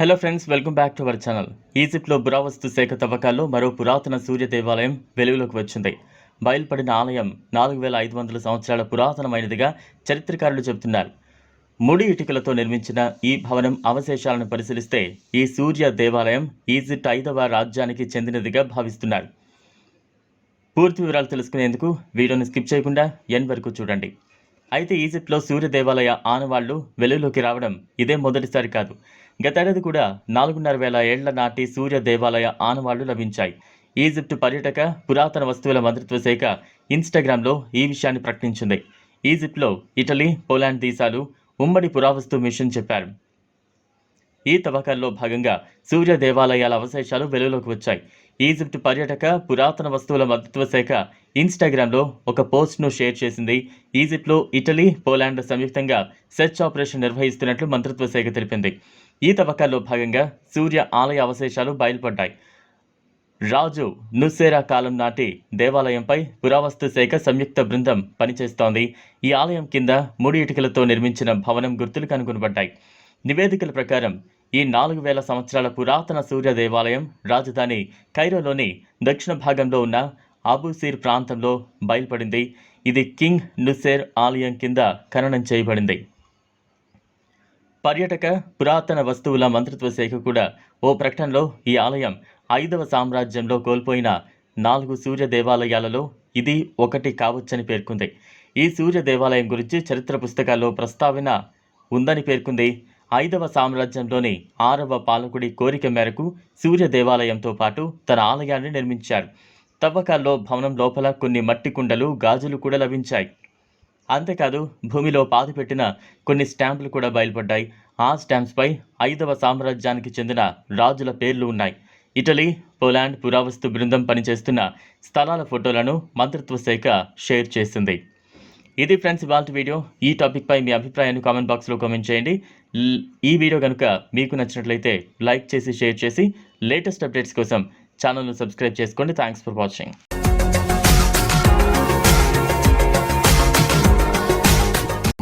Hello friends welcome back to our channel ఈజిప్ట్లో బురావస్తు శాఖ తవ్వకాల్లో మరో పురాతన సూర్య దేవాలయం వెలుగులోకి వచ్చింది. బయలుపడిన ఆలయం నాలుగు వేల ఐదు వందల సంవత్సరాల పురాతనమైనదిగా చరిత్రకారులు చెబుతున్నారు. ముడి ఇటుకలతో నిర్మించిన ఈ భవనం అవశేషాలను పరిశీలిస్తే ఈ సూర్య దేవాలయం ఈజిప్ట్ ఐదవ రాజ్యానికి చెందినదిగా భావిస్తున్నారు. పూర్తి వివరాలు తెలుసుకునేందుకు వీడియోని స్కిప్ చేయకుండా ఎన్ వరకు చూడండి. అయితే ఈజిప్ట్లో సూర్య దేవాలయ ఆనవాళ్ళు వెలుగులోకి రావడం ఇదే మొదటిసారి కాదు. గతేడాది కూడా నాలుగున్నర వేల ఏళ్ళ నాటి సూర్య దేవాలయ ఆనవాళ్ళు లభించాయి. ఈజిప్ట్ పర్యటక పురాతన వస్తువుల మంత్రిత్వ శాఖ ఇన్స్టాగ్రామ్లో ఈ విషయాన్ని ప్రకటించింది. ఈజిప్ట్లో ఇటలీ పోలాండ్ దేశాలు ఉమ్మడి పురావస్తు మిషన్ చెప్పారు. ఈ తవ్వకాల్లో భాగంగా సూర్య దేవాలయాల అవశేషాలు వెలుగులోకి వచ్చాయి. ఈజిప్ట్ పర్యటక పురాతన వస్తువుల మంత్రిత్వ శాఖ ఇన్స్టాగ్రామ్లో ఒక పోస్ట్ను షేర్ చేసింది. ఈజిప్ట్లో ఇటలీ పోలాండ్ సంయుక్తంగా సెర్చ్ ఆపరేషన్ నిర్వహిస్తున్నట్లు మంత్రిత్వ శాఖ తెలిపింది. ఈ తవ్వకాల్లో భాగంగా సూర్య ఆలయ అవశేషాలు బయలుపడ్డాయి. రాజు నుసేరా కాలం నాటి దేవాలయంపై పురావస్తు శాఖ సంయుక్త బృందం పనిచేస్తోంది. ఈ ఆలయం కింద ముడి ఇటుకలతో నిర్మించిన భవనం గుర్తులు కనుగొనబడ్డాయి. నివేదికల ప్రకారం ఈ నాలుగు వేల సంవత్సరాల పురాతన సూర్య దేవాలయం రాజధాని కైరోలోని దక్షిణ భాగంలో ఉన్న అబుసీర్ ప్రాంతంలో బయలుపడింది. ఇది కింగ్ నుసేర్ ఆలయం కింద ఖననం చేయబడింది. పర్యాటక పురాతన వస్తువుల మంత్రిత్వ శాఖ కూడా ఓ ప్రకటనలో ఈ ఆలయం ఐదవ సామ్రాజ్యంలో కోల్పోయిన నాలుగు సూర్య దేవాలయాలలో ఇది ఒకటి కావచ్చని పేర్కొంది. ఈ సూర్య దేవాలయం గురించి చరిత్ర పుస్తకాల్లో ప్రస్తావన ఉందని పేర్కొంది. ఐదవ సామ్రాజ్యంలోని ఆరవ పాలకుడి కోరిక మేరకు సూర్య దేవాలయంతో పాటు తన ఆలయాన్ని నిర్మించారు. తవ్వకాల్లో భవనం లోపల కొన్ని మట్టి కుండలు గాజులు కూడా లభించాయి. అంతేకాదు భూమిలో పాతిపెట్టిన కొన్ని స్టాంపులు కూడా బయలుపడ్డాయి. ఆ స్టాంప్స్పై ఐదవ సామ్రాజ్యానికి చెందిన రాజుల పేర్లు ఉన్నాయి. ఇటలీ పోలాండ్ పురావస్తు బృందం పనిచేస్తున్న స్థలాల ఫోటోలను మంత్రిత్వ శాఖ షేర్ చేసింది. ఇది ఫ్రెండ్స్ ఇవాళ వీడియో. ఈ టాపిక్పై మీ అభిప్రాయాన్ని కామెంట్ బాక్స్లో కామెంట్ చేయండి. ఈ వీడియో కనుక మీకు నచ్చినట్లయితే లైక్ చేసి షేర్ చేసి లేటెస్ట్ అప్డేట్స్ కోసం ఛానల్ను సబ్స్క్రైబ్ చేసుకోండి. Thanks for watching.